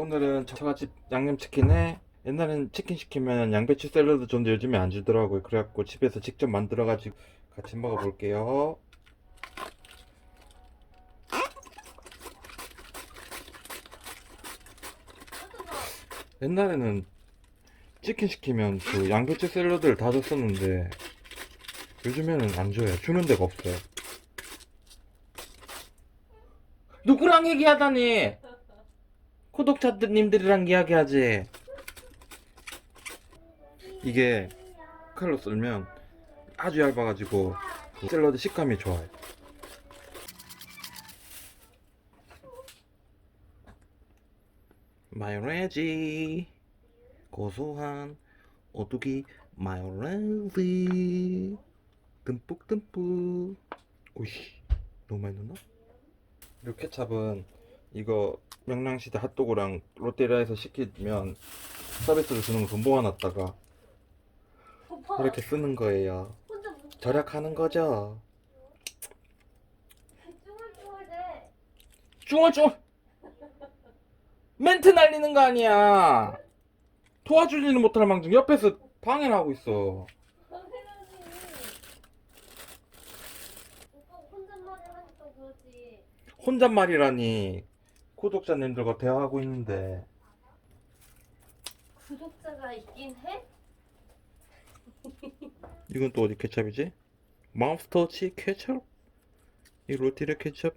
오늘은 저같이 양념치킨에 옛날엔 치킨 시키면 양배추 샐러드 줬는데 요즘에 안 주더라고요. 그래갖고 집에서 직접 만들어가지고 같이 먹어볼게요. 옛날에는 치킨 시키면 그 양배추 샐러드를 다 줬었는데 요즘에는 안 줘요. 주는 데가 없어요. 누구랑 얘기하다니? 구독자님들이랑 이야기하지. 이게 칼로 썰면 아주 얇아가지고 그 샐러드 식감이 좋아요. 마요네즈 고소한 오뚜기 마요네즈 듬뿍 듬뿍 오이씨 너무 많이 넣나? 이 케찹은 이거 명랑시대 핫도그랑 롯데리아에서 시키면 서비스로 주는 거돈 모아놨다가 이렇게 쓰는 거예요. 절약하는 거죠. 쭈얼쭈얼 멘트 날리는 거 아니야. 도와주지는 못할 망정 옆에서 방해를 하고 있어. 혼잣말이라니 구독자님들과 대화하고 있는데 구독자가 있긴 해? 이건 또 어디 케첩이지? 맘스터치 케첩? 이 로티레 케첩?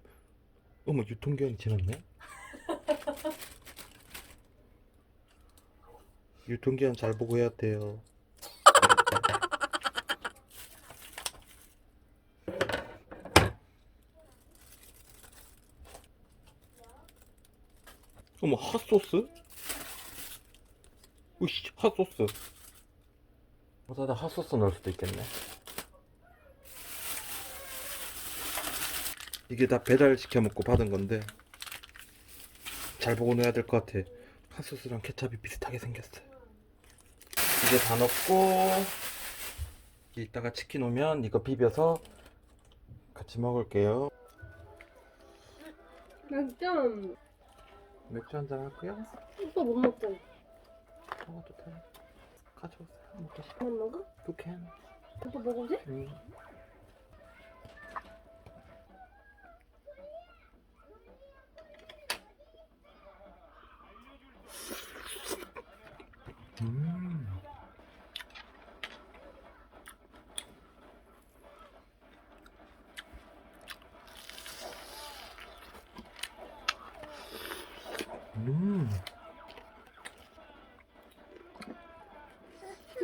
어머 유통기한이 지났네? 유통기한 잘 보고 해야 돼요 어머 핫소스? 으씨 핫소스. 보다 핫소스 넣을 수도 있겠네. 이게 다 배달 시켜 먹고 받은 건데 잘 보고 넣어야 될 것 같아. 핫소스랑 케찹이 비슷하게 생겼어요. 이제 다 넣고 이따가 치킨 오면 이거 비벼서 같이 먹을게요. 약간 맥주 한잔 할까요? 오빠 못 먹잖아 먹어도 돼 가져오세요 먹고 싶어 못 먹어? 두캔 오빠 먹어도 돼? 음.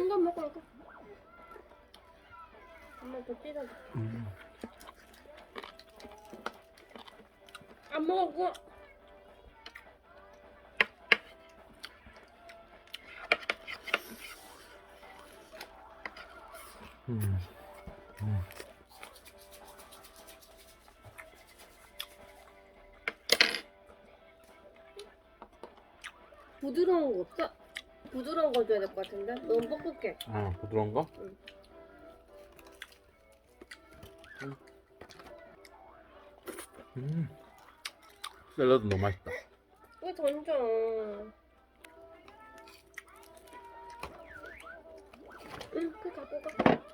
먹어 이거 엄마 더 찢어줘 음. 안 먹어 음. 음. 부드러운 거 없어? 부드러운 거 줘야 될 것 같은데? 너무 뻑뻑해 아, 부드러운 거? 응. 음. 음. 샐러드 너무 맛있다. 왜 던져 응, 그 갖고 가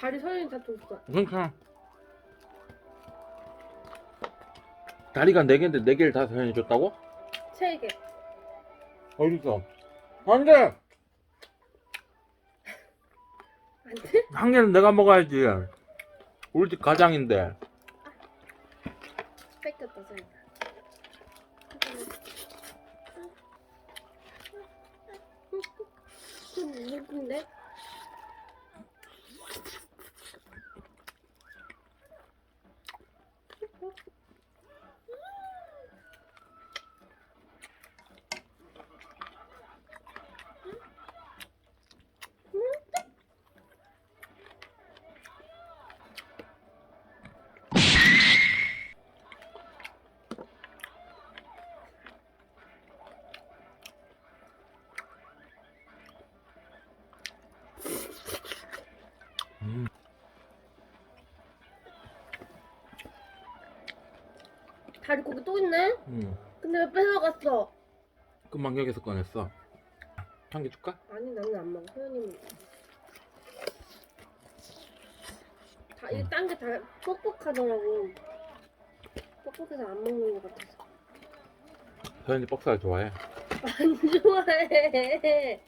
다리 서연이 다 줬어 괜찮아. 다리가 네 개인데 네 개를 다 사연이 줬다고? 세 개. 어디서? 안 돼! 안 돼? 한 개는 내가 먹어야지. 우리 집 가장인데. 뺏겼다. 좀 예쁜데? 다리 고기 또 있네? 응. 근데 왜 뺏어갔어? 여기서 꺼냈어. 한 개 줄까? 아니 나는 안 먹어. 소연이는. 다, 음. 이딴 게 다 뻑뻑하더라고. 뻑뻑해서 안 먹는 것 같아서. 서현이 뻑살 좋아해. 안 좋아해.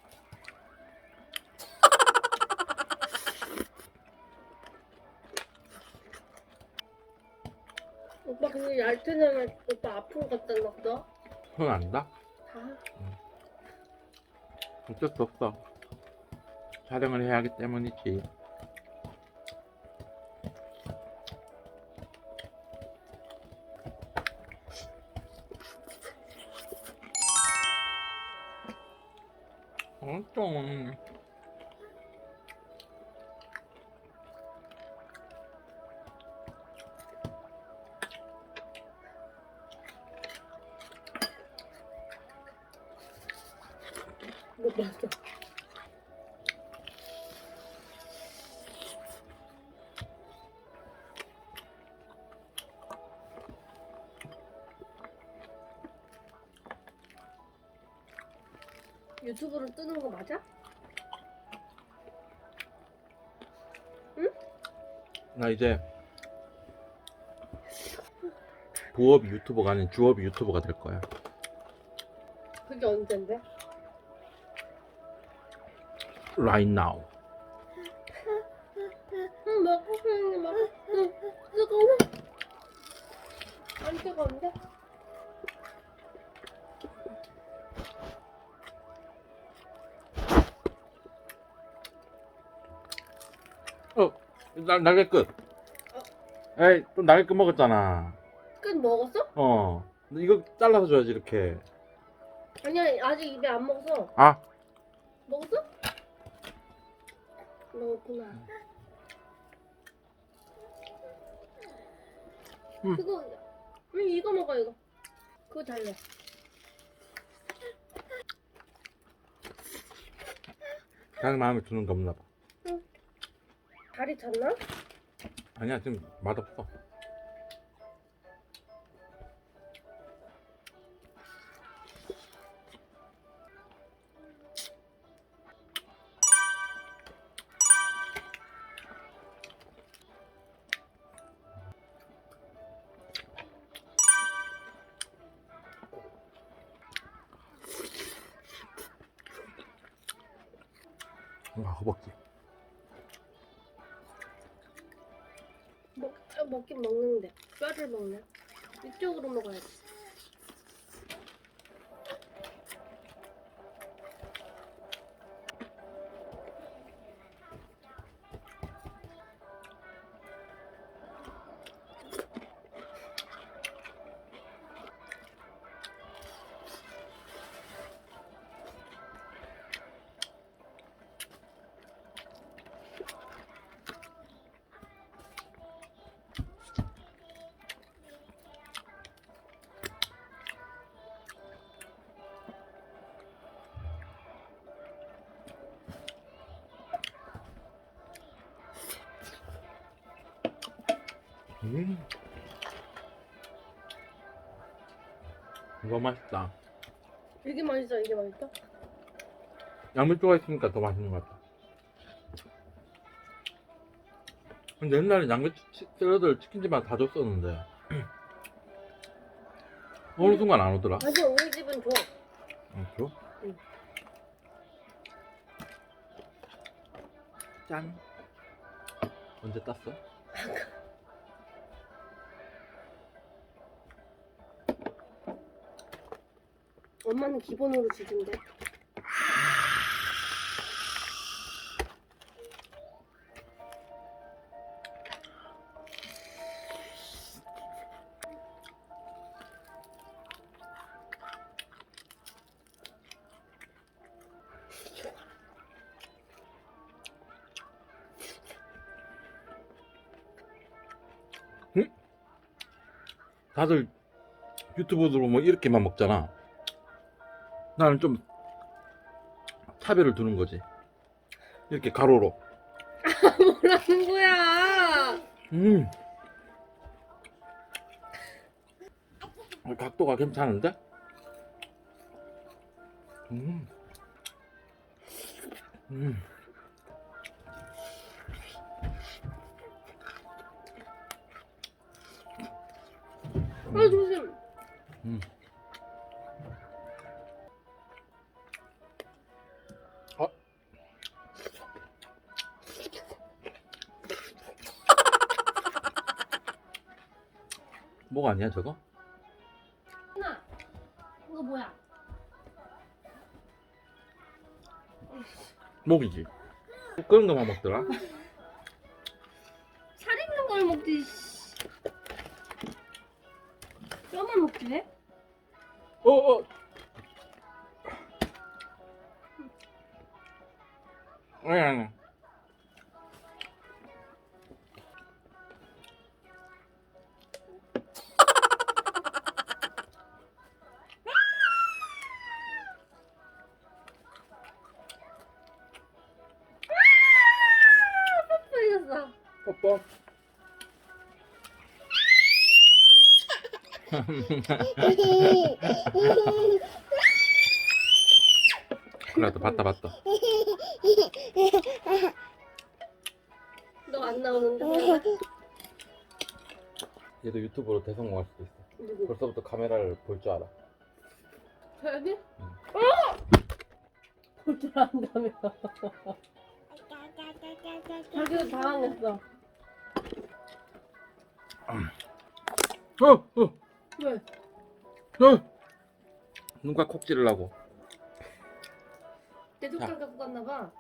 얇게는 오빠 아픈 것 그죠? 손 안다? 다. 어쩔 수 없어. 촬영을 해야 하기 때문이지. 엄청 못 봤어. 유튜브로 뜨는 거 맞아? 나 이제 부업이 유튜버가 아닌 주업이 유튜버가 될 거야. 그게 언젠데? Right now. 응, 먹고 싶은데 먹고. 응, 뜨거워. 안 뜨거운데? 어, 날 날개 끝. 에이, 또 날개 끝 먹었잖아. 끝 먹었어? 어, 이거 잘라서 줘야지 이렇게. 아니야, 아직 입에 안 먹었어. 아, 먹었어? 먹었구나. 음. 그거, 응, 이거 먹어, 이거. 그거 달래. 자기 마음에 드는 게 없나 봐. 다리 찼나? 아니야, 지금 맛없어. 허벅지. 먹, 아, 먹긴 먹는데. 뼈를 먹네. 이쪽으로 먹어야지. 음. 이거 맛있다. 이게 맛있어, 이게 맛있어? 양배추가 있으니까 더 맛있는 것 같아. 근데 옛날에 양배추 치- 샐러드를 치킨집마다 다 줬었는데 어느 순간 안 오더라. 아니, 우리 집은 줘. 응, 줘? 응. 짠. 언제 땄어? 엄마는 기본으로 주던데. 다들 유튜브로 뭐 이렇게만 먹잖아. 나는 좀 차별을 두는 거지. 이렇게 가로로. 뭐라는 거야? 음. 어, 각도가 괜찮은데? 음. 음. 아 조심. 음. 뭐가 아니야 저거? 하나. 이거 뭐야? 목이지. 그런 거만 먹더라. 살 있는 걸 먹지. 씨. 뼈만 먹지 왜? 어 어. 아니 아니. 그래도 봤다 봤다. 너 안 나오는데? 얘도 유튜브로 대성공할 수도 있어. 누구? 벌써부터 카메라를 볼 줄 알아. 저기? 볼줄 안다며. 자기도 당황했어. 어, 어, 왜? 어. 누가 콕 찌르려고. 내 젓갈 갖고 갔나 봐.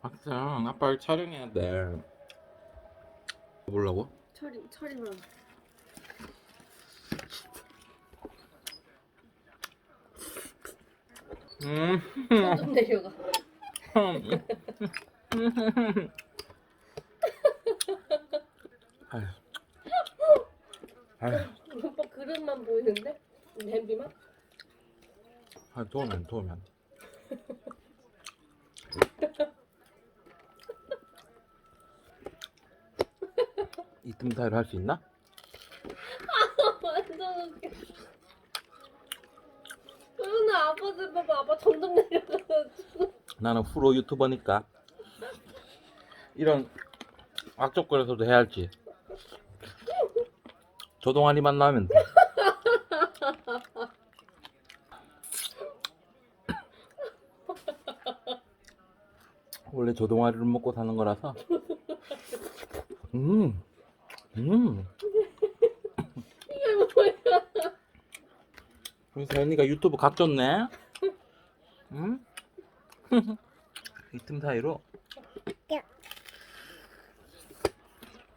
박상, 아빠 촬영해야 돼. 보려고? 철이 철이만. 음. 좀 내려가. 아휴. 아휴. 오빠 그릇만 보이는데? 냄비만? 아, 도우면 도우면. 이틈 사이로 할 수 있나? 완전 웃겨. 소연 아 아빠 좀 봐봐. 아빠 점점 내려가가지고. 나는 프로 유튜버니까 이런 악조건에서도 해야 할지. 조동아리 만 나오면 돼. 원래 조동아리를 먹고 사는 거라서. 음, 음. 이게 뭐야? 우리 서연이가 유튜브 각 좋네. 응? 이 틈 사이로.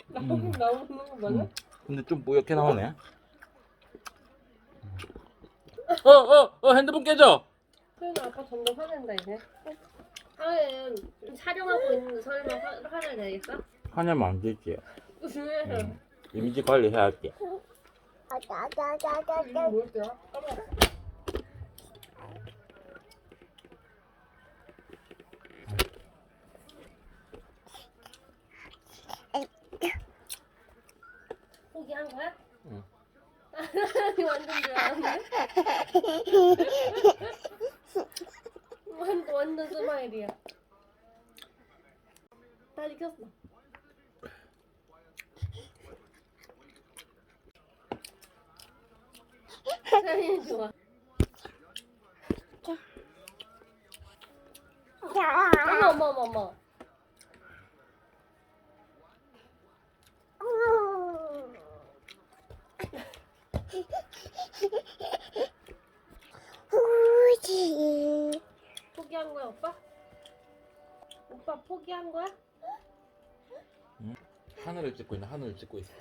나오는 나오는 거 맞아? 음. 근데 좀 뽀얗게 나오네. 어, 어, 어, 핸드폰 깨져. 소연아 아빠 점점 화낸다 이제. 하은 촬영하고 있는데 설마 화, 화를 내겠어? 화내면 안 되지. 왜? 음. 이미지 관리 해야 할게. 이게 뭘까? 까먹었어. 포기한 거야? 응. 완전 좋아하네. 완전 완전 스마일이야. 다 익혔어. 사연이 좋아. 어머 어머 어머 어머. 포기한 거야 오빠? 오빠 포기한 거야? 하늘을 찍고 있는 하늘을 찍고 있어.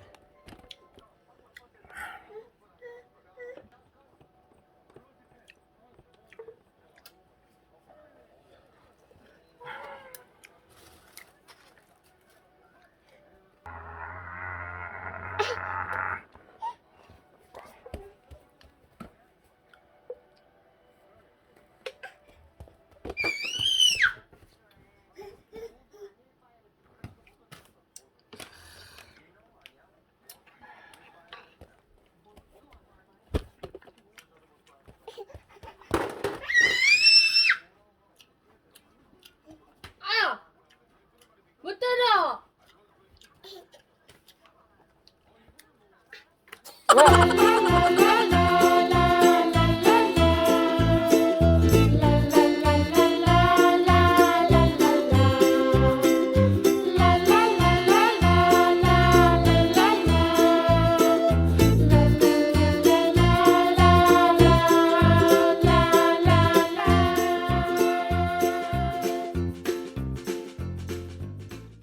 ね。